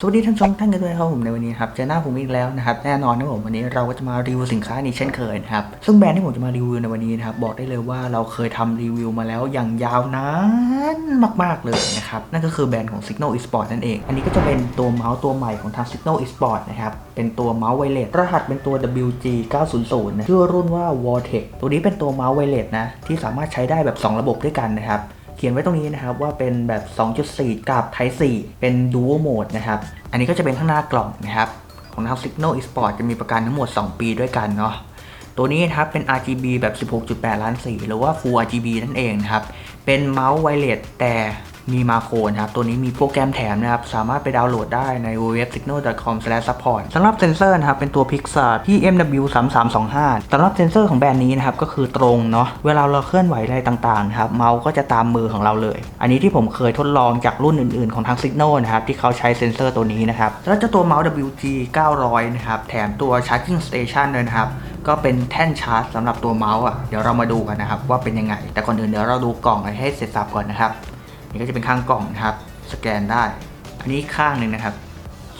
สวัสดีท่านชมท่านกันด้วยครับผมในวันนี้ครับเจอหน้าผมอีกแล้วนะครับแน่นอนนะผมวันนี้เราก็จะมารีวิวสินค้านี้เช่นเคยนะครับซึ่งแบรนด์ที่ผมจะมารีวิวในวันนี้นะครับบอกได้เลยว่าเราเคยทำรีวิวมาแล้วอย่างยาวนานมาก ๆเลยนะครับนั่นก็คือแบรนด์ของ Signal Esport นั่นเอง อันนี้ก็จะเป็นตัวเมาส์ตัวใหม่ของทาง Signal Esport นะครับเป็นตัวเมาส์ไวเลสรหัสเป็นตัว WG 900นะชื่อรุ่นว่า Vortex ตัวนี้เป็นตัวเมาส์ไวเลสนะที่สามารถใช้ได้แบบ 2 ระบบด้วยกันนะครับ เขียนไว้ตรงนี้นะครับว่าเป็นแบบ 2.4 กับ Type 4 เป็น Dual Mode นะครับ อันนี้ก็จะเป็นข้างหน้ากล่องนะครับ ของทาง Signal Esport จะมีประกันทั้งหมด 2 ปีด้วยกันเนาะตัวนี้นะครับเป็น RGB แบบ 16.8 ล้านสีหรือว่า Full RGB นั่นเองนะครับ เป็นเมาส์ไวเลสแต่ มีมาโคนะครับ ตัวนี้มีโปรแกรมแถมนะครับ สามารถไปดาวน์โหลดได้ใน www.signal.com/support สำหรับเซนเซอร์นะครับ เป็นตัว Pixar PMW 3325สำหรับเซนเซอร์ของแบรนด์นี้นะครับ ก็คือตรงเนาะ เวลาเราเคลื่อนไหวอะไรต่างๆนะครับ เมาส์ก็จะตามมือของเราเลย อันนี้ที่ผมเคยทดลองจากรุ่นอื่นๆ ของทาง Signal นะครับ ที่เขาใช้เซนเซอร์ตัวนี้นะครับ แล้วเจ้าตัวเมาส์ WG 900นะครับ แถมตัว Charging Station ด้วยนะครับก็เป็นแท่นชาร์จสำหรับตัวเมาส์อะ เดี๋ยวเรามาดูกันนะครับว่าเป็นยังไง แต่ก่อนอื่นเดี๋ยวเราดูกล่องให้เสร็จสับก่อนนะครับ นี่ก็จะเป็นข้างกล่องนะครับ สแกนได้ อันนี้ข้างหนึ่งนะครับ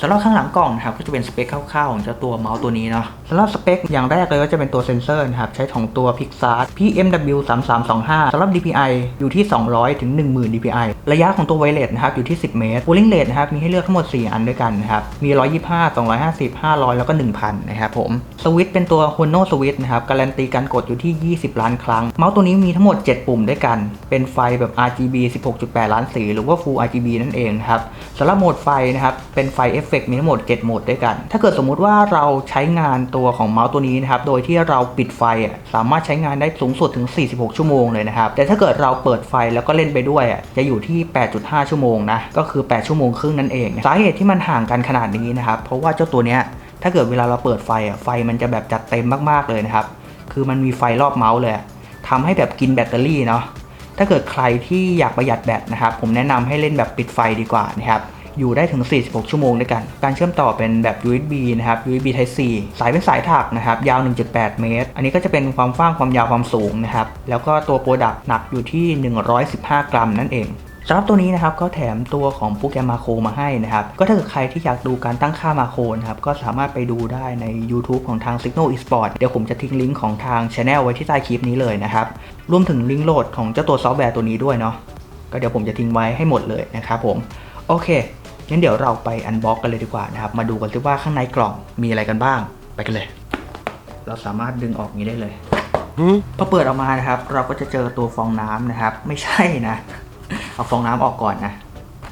สำหรับข้างหลังกล่องนะครับก็จะเป็นสเปคคร่าวๆของเจ้าตัวเมาส์ตัวนี้เนาะสำหรับสเปคอย่างแรกเลยก็จะเป็นตัวเซนเซอร์นะครับใช้ของตัว Pixar PMW 3325สำหรับ DPI อยู่ที่ 200 ถึง 10,000 DPI ระยะของตัวไวเลสนะครับอยู่ที่ 10 เมตร cooling rate นะครับมีให้เลือกทั้งหมด 4 อันด้วยกันนะครับมี 125 250 500 แล้วก็ 1,000 นะครับผมสวิตช์เป็นตัว Hono Switch นะครับการันตีการกดอยู่ที่ 20 ล้านครั้ง เมาส์ตัวนี้มีทั้งหมด 7 ปุ่มด้วยกัน เป็นไฟแบบ RGB 16.8 ล้านสีหรือว่า Full RGB นั่นเองนะครับสำหรับโหมดไฟนะครับเป็นไฟเอฟเฟกมีทั้งหมด 7 โหมดด้วยกัน ถ้าเกิดสมมุติว่าเราใช้งานตัวของเมาส์ตัวนี้นะครับ โดยที่เราปิดไฟอะสามารถใช้งานได้สูงสุดถึง 46 ชั่วโมงเลยนะครับ แต่ถ้าเกิดเราเปิดไฟแล้วก็เล่นไปด้วยอะจะอยู่ที่ 8.5 ชั่วโมงนะ ก็คือ 8 ชั่วโมงครึ่งนั่นเอง สาเหตุที่มันห่างกันขนาดนี้นะครับ เพราะว่าเจ้าตัวเนี้ย ถ้าเกิดเวลาเราเปิดไฟอะไฟมันจะแบบจัดเต็มมากๆเลยนะครับ คือมันมีไฟรอบเมาส์เลยอะทำให้แบบกินแบตเตอรี่เนาะ ถ้าเกิดใครที่อยากประหยัดแบตนะครับ ผมแนะนำให้เล่นแบบปิดไฟดีกว่านะครับ อยู่ได้ถึง 46 ชั่วโมงด้วยกัน การเชื่อมต่อเป็นแบบ USB นะครับ USB Type C สายเป็นสายถักนะครับ ยาว 1.8 เมตร อันนี้ก็จะเป็นความฟ้างความยาวความสูงนะครับ แล้วก็ตัวโปรดักต์หนักอยู่ที่ 115 กรัมนั่นเองสำหรับตัวนี้นะครับก็แถมตัวของโปรแกรมมาโครมาให้นะครับ ก็ถ้าเกิดใครที่อยากดูการตั้งค่ามาโครนะครับ ก็สามารถไปดูได้ใน YouTube ของทาง Signal Esport เดี๋ยวผมจะทิ้งลิงก์ของทาง Channel ไว้ที่ใต้คลิปนี้เลยนะครับ รวมถึงลิงก์โหลดของเจ้าตัวซอฟต์แวร์ตัวนี้ด้วยเนาะก็เดี๋ยวผมจะทิ้งไว้ให้หมดเลยนะครับผม โอเค งั้นเดี๋ยวเราไปอันบ็อกกันเลยดีกว่านะครับ มาดูกันซิว่าข้างในกล่องมีอะไรกันบ้าง ไปกันเลย เราสามารถดึงออกอย่างนี้ได้เลยพอเปิดออกมานะครับ เราก็จะเจอตัวฟองน้ำนะครับ ไม่ใช่นะ เอาฟองน้ำออกก่อนนะ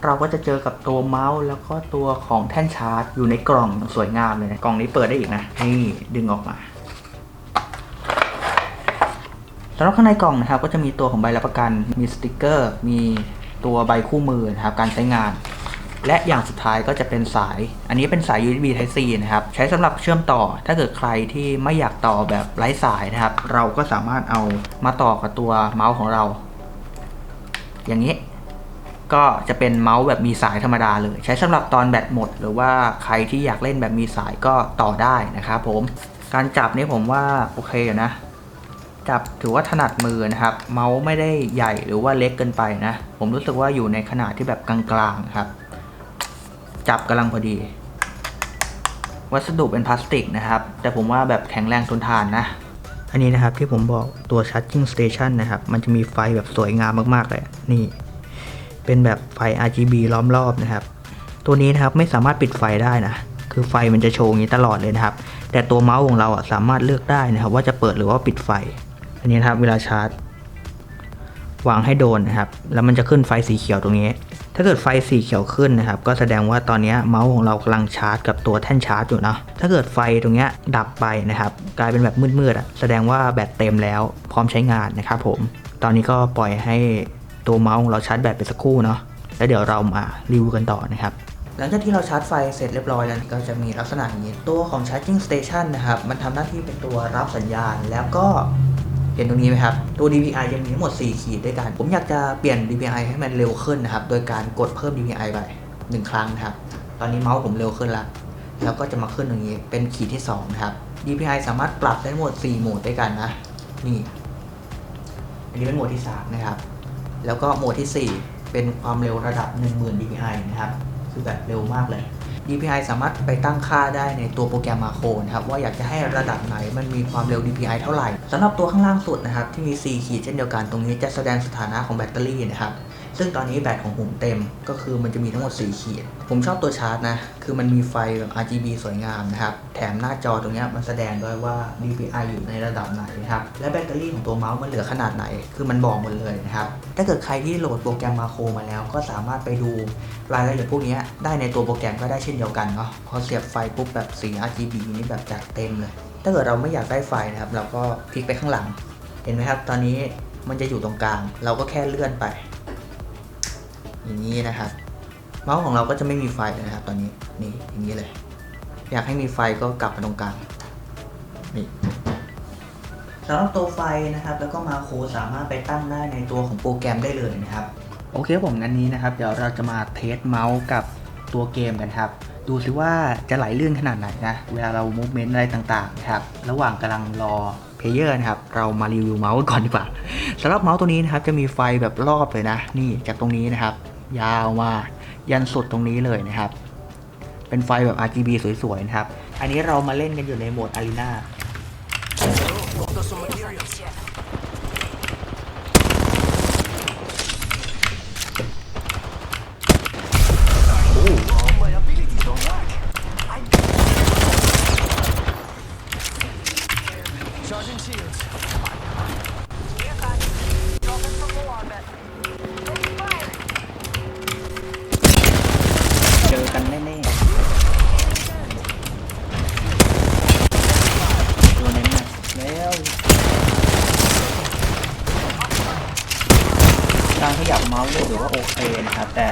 เราก็จะเจอกับตัวเมาส์แล้วก็ตัวของแท่นชาร์จ อยู่ในกล่องสวยงามเลยนะกล่องนี้เปิดได้อีกนะ นี่ดึงออกมาสำหรับข้างในกล่องนะครับ ก็จะมีตัวของใบรับประกัน มีสติกเกอร์ มีตัวใบคู่มือนะครับ การใช้งาน และอย่างสุดท้ายก็จะเป็นสาย อันนี้เป็นสาย USB Type C นะครับ ใช้สำหรับเชื่อมต่อ ถ้าเกิดใครที่ไม่อยากต่อแบบไร้สายนะครับ เราก็สามารถเอามาต่อกับตัวเมาส์ของเรา อย่างนี้ก็จะเป็นเมาส์แบบมีสายธรรมดาเลย ใช้สำหรับตอนแบตหมด หรือว่าใครที่อยากเล่นแบบมีสายก็ต่อได้นะครับผม การจับนี่ผมว่าโอเคนะ จับถือว่าถนัดมือนะครับ เมาส์ไม่ได้ใหญ่หรือว่าเล็กเกินไปนะ ผมรู้สึกว่าอยู่ในขนาดที่แบบกลางๆครับ จับกำลังพอดี วัสดุเป็นพลาสติกนะครับ แต่ผมว่าแบบแข็งแรงทนทานนะ อันนี้นะครับที่ผมบอกตัว charging station นะครับ มันจะมีไฟแบบสวยงามมากๆเลย นี่ เป็นแบบไฟ RGB ล้อมรอบนะครับ ตัวนี้นะครับไม่สามารถปิดไฟได้นะ คือไฟมันจะโชว์อย่างนี้ตลอดเลยนะครับ แต่ตัวเมาส์ของเราอะสามารถเลือกได้นะครับ ว่าจะเปิดหรือว่าปิดไฟ อันนี้นะครับเวลาชาร์จวางให้โดนนะครับ แล้วมันจะขึ้นไฟสีเขียวตรงนี้ ถ้าเกิดไฟสีเขียวขึ้นนะครับก็แสดงว่าตอนนี้เมาส์ของเรากำลังชาร์จกับตัวแท่นชาร์จอยู่นะถ้าเกิดไฟตรงเนี้ยดับไปนะครับกลายเป็นแบบมืดๆอะแสดงว่าแบตเต็มแล้วพร้อมใช้งานนะครับผม ตอนนี้ก็ปล่อยให้ตัวเมาส์ของเราชาร์จแบตไปสักครู่เนาะแล้วเดี๋ยวเรามารีวิวกันต่อนะครับหลังจากที่เราชาร์จไฟเสร็จเรียบร้อยแล้วก็จะมีลักษณะอย่างนี้ตัวของ charging station นะครับ มันทำหน้าที่เป็นตัวรับสัญญาณ แล้วก็ เห็นตรงนี้ไหมครับ ตัว DPI จะมีทั้งหมด 4 ขีดด้วยกัน ผมอยากจะเปลี่ยน DPI ให้มันเร็วขึ้นนะครับ โดยการกดเพิ่ม DPI ไป 1 ครั้งนะครับ ตอนนี้เมาส์ผมเร็วขึ้นแล้วแล้วก็จะมาขึ้นตรงนี้เป็นขีดที่2นะครับ DPI สามารถปรับได้ทั้งหมด 4 โหมดด้วยกันนะ นี่ อันนี้เป็นโหมดที่ 3 นะครับ แล้วก็โหมดที่ 4 เป็นความเร็วระดับ 10,000 dpi นะครับ คือแบบเร็วมากเลย DPI สามารถไปตั้งค่าได้ในตัวโปรแกรมมาโครนะครับว่าอยากจะให้ระดับไหนมันมีความเร็ว DPI เท่าไหร่สำหรับตัวข้างล่างสุดนะครับที่มี 4 ขีดเช่นเดียวกันตรงนี้จะแสดงสถานะของแบตเตอรี่นะครับ ซึ่งตอนนี้แบตของผมเต็มก็คือมันจะมีทั้งหมด 4 ขีด ผมชอบตัวชาร์จนะ คือมันมีไฟแบบ RGB สวยงามนะครับ แถมหน้าจอตรงนี้มันแสดงด้วยว่า DPI อยู่ในระดับไหนนะครับ และแบตเตอรี่ของตัวเมาส์มันเหลือขนาดไหน คือมันบอกหมดเลยนะครับ ถ้าเกิดใครที่โหลดโปรแกรมมาโครมาแล้ว ก็สามารถไปดูรายละเอียดพวกนี้ได้ในตัวโปรแกรมก็ได้เช่นเดียวกันเนาะ พอเสียบไฟปุ๊บแบบสี RGB นี้แบบจัดเต็มเลย ถ้าเกิดเราไม่อยากได้ไฟนะครับเราก็พลิกไปข้างหลัง เห็นไหมครับ ตอนนี้มันจะอยู่ตรงกลาง เราก็แค่เลื่อนไป อย่างนี้นะครับ เมาส์ของเราก็จะไม่มีไฟนะครับ ตอนนี้นี่อย่างนี้เลย อยากให้มีไฟก็กลับมาตรงกลางนี่สำหรับตัวไฟนะครับ แล้วก็มาโคสามารถไปตั้งได้ในตัวของโปรแกรมได้เลยนะครับ โอเคผมงั้นนี้นะครับ เดี๋ยวเราจะมาเทสเมาส์กับตัวเกมกันครับ ดูซิว่าจะไหลลื่นขนาดไหนนะ เวลาเรา movement อะไรต่างๆนะครับ ระหว่างกำลังรอเพลเยอร์นะครับ เรามารีวิวเมาส์ก่อนดีกว่าสำหรับเมาส์ตัวนี้นะครับ จะมีไฟแบบรอบเลยนะ นี่จากตรงนี้นะครับ ยาวมายันสุดตรงนี้เลยนะครับ เป็นไฟแบบ RGB สวยๆนะครับ อันนี้เรามาเล่นกันอยู่ในโหมดอารีนา กันแน่ๆตัวเน้นนะแล้วการขยับเมาส์เนี่ยถือว่าโอเคนะครับแต่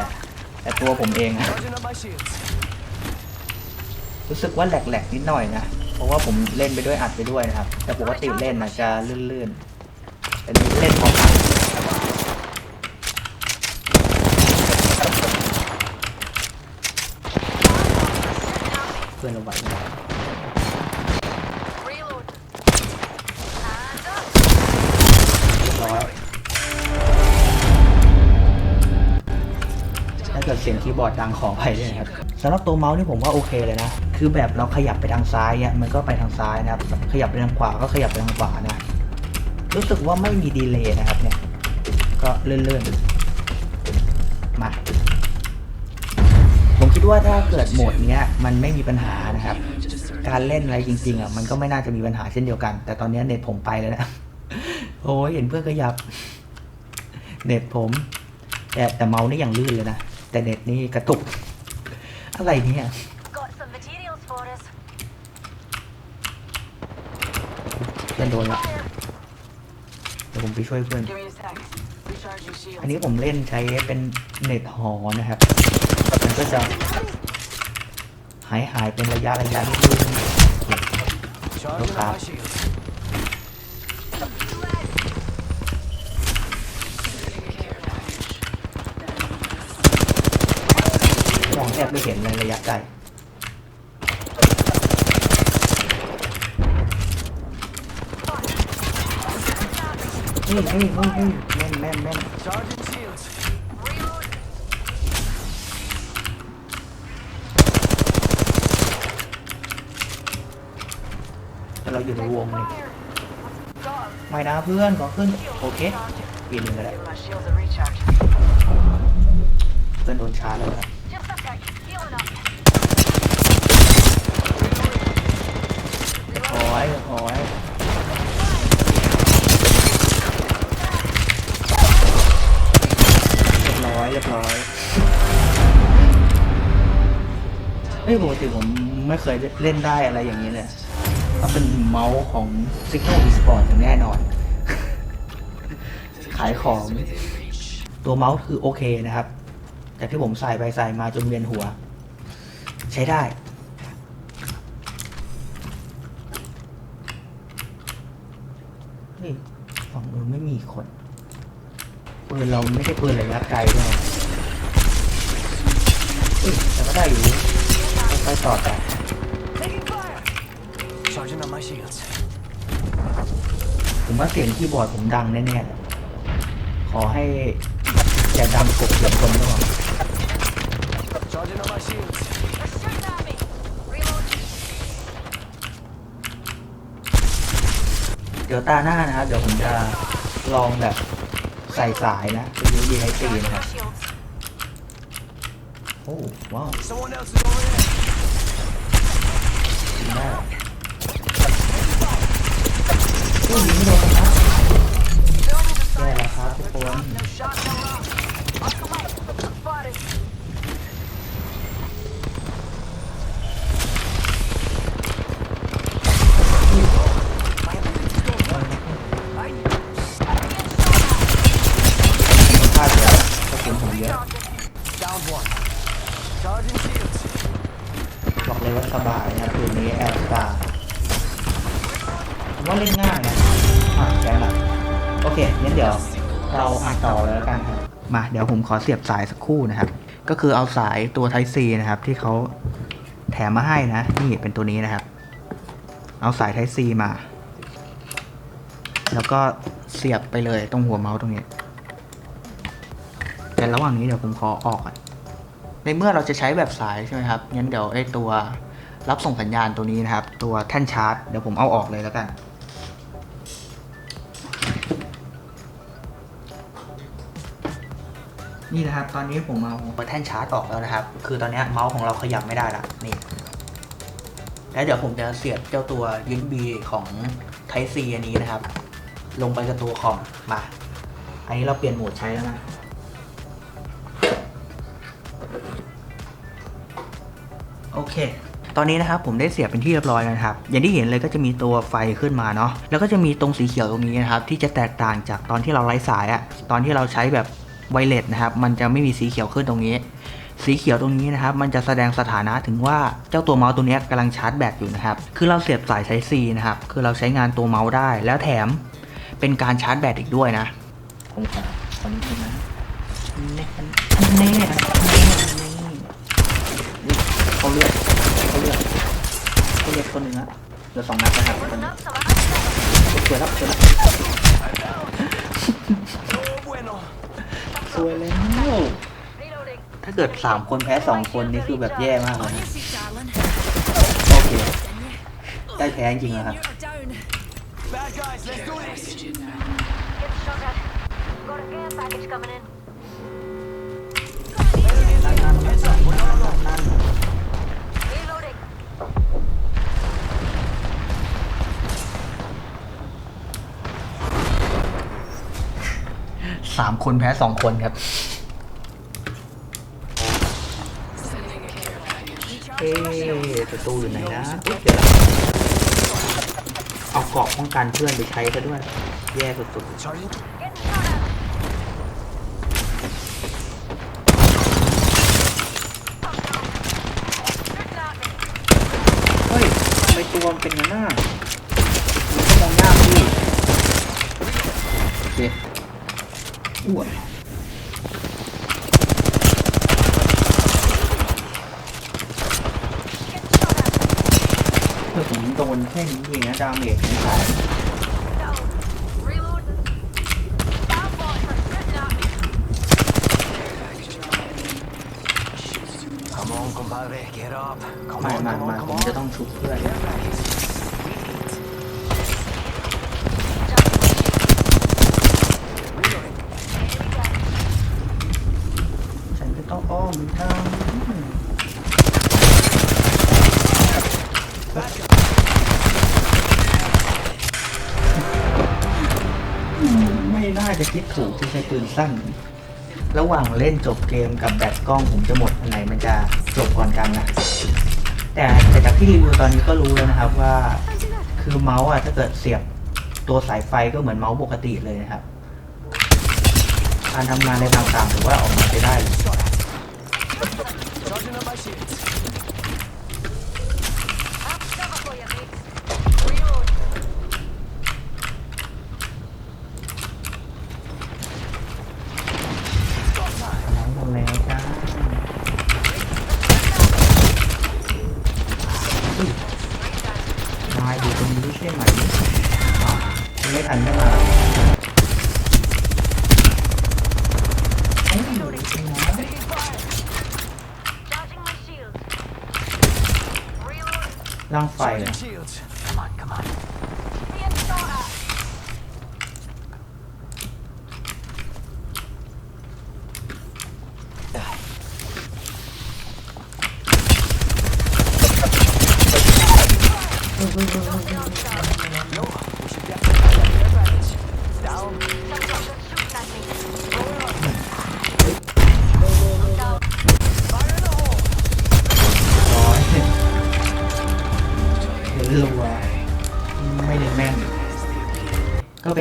แต่ตัวผมเองอะรู้สึกว่าแหลกๆนิดหน่อยนะเพราะว่าผมเล่นไปด้วยอัดไปด้วยนะครับ แต่ปกติเล่นนะจะลื่นๆแต่นี้เล่นพอนเพื่อนเราไหวไหม Reload. เรียบร้อยถ้าเกิดเสียงคีย์บอร์ดดังขออภัยด้วยนะครับสำหรับตัวเมาส์นี่ผมว่าโอเคเลยนะ คือแบบเราขยับไปทางซ้ายอะมันก็ไปทางซ้ายนะครับ ขยับไปทางขวาก็ขยับไปทางขวานะ รู้สึกว่าไม่มีดีเลย์นะครับเนี่ย ก็เลื่อนๆ ว่าถ้าเกิดโหมดเนี้ยมันไม่มีปัญหานะครับ การเล่นอะไรจริงๆอะมันก็ไม่น่าจะมีปัญหาเช่นเดียวกัน แต่ตอนนี้เน็ตผมไปแล้วนะโอ้ยเห็นเพื่อนขยับ เน็ตผม แต่แต่เมาส์นี่อย่างลื่นเลยนะ แต่เน็ตนี่กระตุก อะไรเนี่ย Got some materials for us. เพื่อนโดนละเดี๋ยวผมไปช่วยเพื่อน Give me a sec. Recharging shield. อันนี้ผมเล่นใช้เป็นเน็ตหอนะครับมัน ก็จะหายหายเป็นระยะระยะนิดนึง Charging Okay. up my shields. มองแทบไม่เห็นในระยะไกลนี่นี่นี่นี่แม่นแม่นแม่น แต่เราอยู่ในวงนี่ Fire. Got him. ไม่นะเพื่อนขอขึ้น โอเคปีนึงก็ได้ Give my shields a recharge. เพื่อนโดนชาร์จแล้วนะ Just a sec. Healing up. โอ้ยโอ้ยเรียบร้อยเรียบร้อยเฮ้ยปกติผมไม่เคยเล่นได้อะไรอย่างนี้เลย ถ้าเป็นเมาส์ของ Signal Esport อย่างแน่นอน ขายของ ตัวเมาส์คือโอเคนะครับ แต่ที่ผมใส่ไปใส่มาจนเวียนหัว ใช้ได้เฮ้ยฝั่งนู้นไม่มีคนปืนเราไม่ใช่ปืนระยะไกลด้วยนะเฮ้ยแต่ก็ได้อยู่ค่อยๆต่อแต่ ผมว่าเสียงคีย์บอร์ดผมดังแน่ๆขอให้แย่ดังกบเสียงคนก็พอไปเดี๋ยวตาหน้านะครับเดี๋ยวผมจะลองแบบใส่สายนะไปยืมดีไอซีนะครับโอ้ว้าวดีมาก ด้โอ้ยยิงไม่โดนครับ Building the แย่ side. แล้วครับทุกคน ผมว่าเล่นง่ายนะอะแกละโอเคงั้นเดี๋ยวเราอ่านต่อเลยแล้วกันครับมาเดี๋ยวผมขอเสียบสายสักครู่นะครับ ก็คือเอาสายตัว Type C นะครับ ที่เขาแถมมาให้นะนี่เป็นตัวนี้นะครับ เอาสาย Type C มา แล้วก็เสียบไปเลยตรงหัวเมาส์ตรงนี้ แต่ระหว่างนี้เดี๋ยวผมขอออกในเมื่อเราจะใช้แบบสายใช่ไหมครับงั้นเดี๋ยวไอ้ตัวรับส่งสัญญาณตัวนี้นะครับ ตัวแท่นชาร์จเดี๋ยวผมเอาออกเลยแล้วกัน นี่นะครับ ตอนนี้ผมเอาแท่นชาร์จออกแล้วนะครับ คือตอนนี้เมาส์ของเราขยับไม่ได้ละนี่แล้วเดี๋ยวผมจะเสียบเจ้าตัว USB ของ Type C อันนี้นะครับ ลงไปกับตัวคอมมา อันนี้เราเปลี่ยนโหมดใช้แล้วนะโอเค ตอนนี้นะครับผมได้เสียบเป็นที่เรียบร้อยแล้วนะครับ อย่างที่เห็นเลยก็จะมีตัวไฟขึ้นมาเนาะ แล้วก็จะมีตรงสีเขียวตรงนี้นะครับ ที่จะแตกต่างจากตอนที่เราไร้สายอะตอนที่เราใช้แบบ ไวเลสนะครับ มันจะไม่มีสีเขียวขึ้นตรงนี้ สีเขียวตรงนี้นะครับ มันจะแสดงสถานะถึงว่าเจ้าตัวเมาส์ตัวนี้กำลังชาร์จแบตอยู่นะครับ คือเราเสียบสาย Type C นะครับ คือเราใช้งานตัวเมาส์ได้ แล้วแถมเป็นการชาร์จแบตอีกด้วยนะ ผมขอขอนิดนึงนะเน่เน่เน่เขาเลือกเขาเลือกเขาเลือกคนหนึ่งอะเหลือสองนัดนะครับคนนี้ Enough, so I สวยแล้วสวยแล้ว เกิดสามคนแพ้สองคนนี่คือแบบแย่มากเลย On นะ your feet, darling. โอเค ได้แพ้จริงๆนะครับ You're down. Bad guys, let's do this. Get shot at. Got a care package coming in. นั่นนั่นนั่นนั่น Reloading. สามคนแพ้สองคนครับ เอ๊ะศัตรูอยู่ไหนนะอุ๊ยเดี๋ยวนะเอาเกราะป้องกันเพื่อนไปใช้ซะด้วย แย่สุด Charging. ๆ เฮ้ยทำไมตัวมันเป็นงั้นน่ะมันก็มองยากพี่โอเคอ้วน คือผมโดนแค่นี้เองนะดาเมจนะครับมามามาผมจะต้องชุบเพื่อนฉันจะต้องอ้อมทาง จะคิดถูกที่ใช้ปืนสั้น ระหว่างเล่นจบเกมกับแบตกล้องผมจะหมดอันไหนมันจะจบก่อนกันนะแต่แต่จากที่รีวิวตอนนี้ก็รู้แล้วนะครับว่า คือเมาส์อะถ้าเกิดเสียบตัวสายไฟก็เหมือนเมาส์ปกติเลยนะครับ การทำงานในต่างๆถือว่าออกมาใช้ได้ ร่างไฟ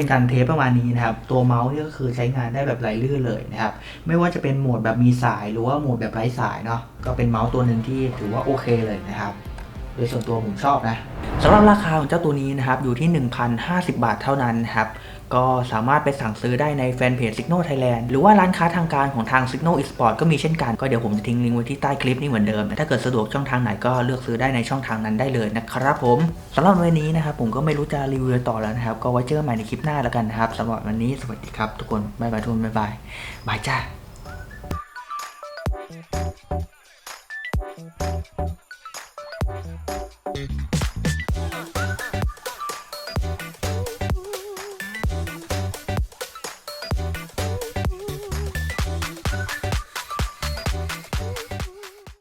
เป็นการเทปประมาณนี้นะครับ ตัวเมาส์นี่ก็คือใช้งานได้แบบไหลลื่นเลยนะครับ ไม่ว่าจะเป็นโหมดแบบมีสายหรือว่าโหมดแบบไร้สายเนาะก็เป็นเมาส์ตัวหนึ่งที่ถือว่าโอเคเลยนะครับโดยส่วนตัวผมชอบนะสำหรับราคาของเจ้าตัวนี้นะครับอยู่ที่ 1,050 บาทเท่านั้นนครับ ก็สามารถไปสั่งซื้อได้ในแฟนเพจ Signal Thailand หรือว่าร้านค้าทางการของทาง Signal Esport ก็มีเช่นกัน ก็เดี๋ยวผมจะทิ้งลิงก์ไว้ที่ใต้คลิปนี้เหมือนเดิม ถ้าเกิดสะดวกช่องทางไหนก็เลือกซื้อได้ในช่องทางนั้นได้เลยนะครับผมสำหรับวันนี้นะครับผมก็ไม่รู้จะรีวิวต่อแล้วนะครับ ก็ไว้เจอกันใหม่ในคลิปหน้าแล้วกันนะครับสำหรับวันนี้สวัสดีครับทุกคนบ๊ายบายทุกคนบ๊ายบายบายจ้า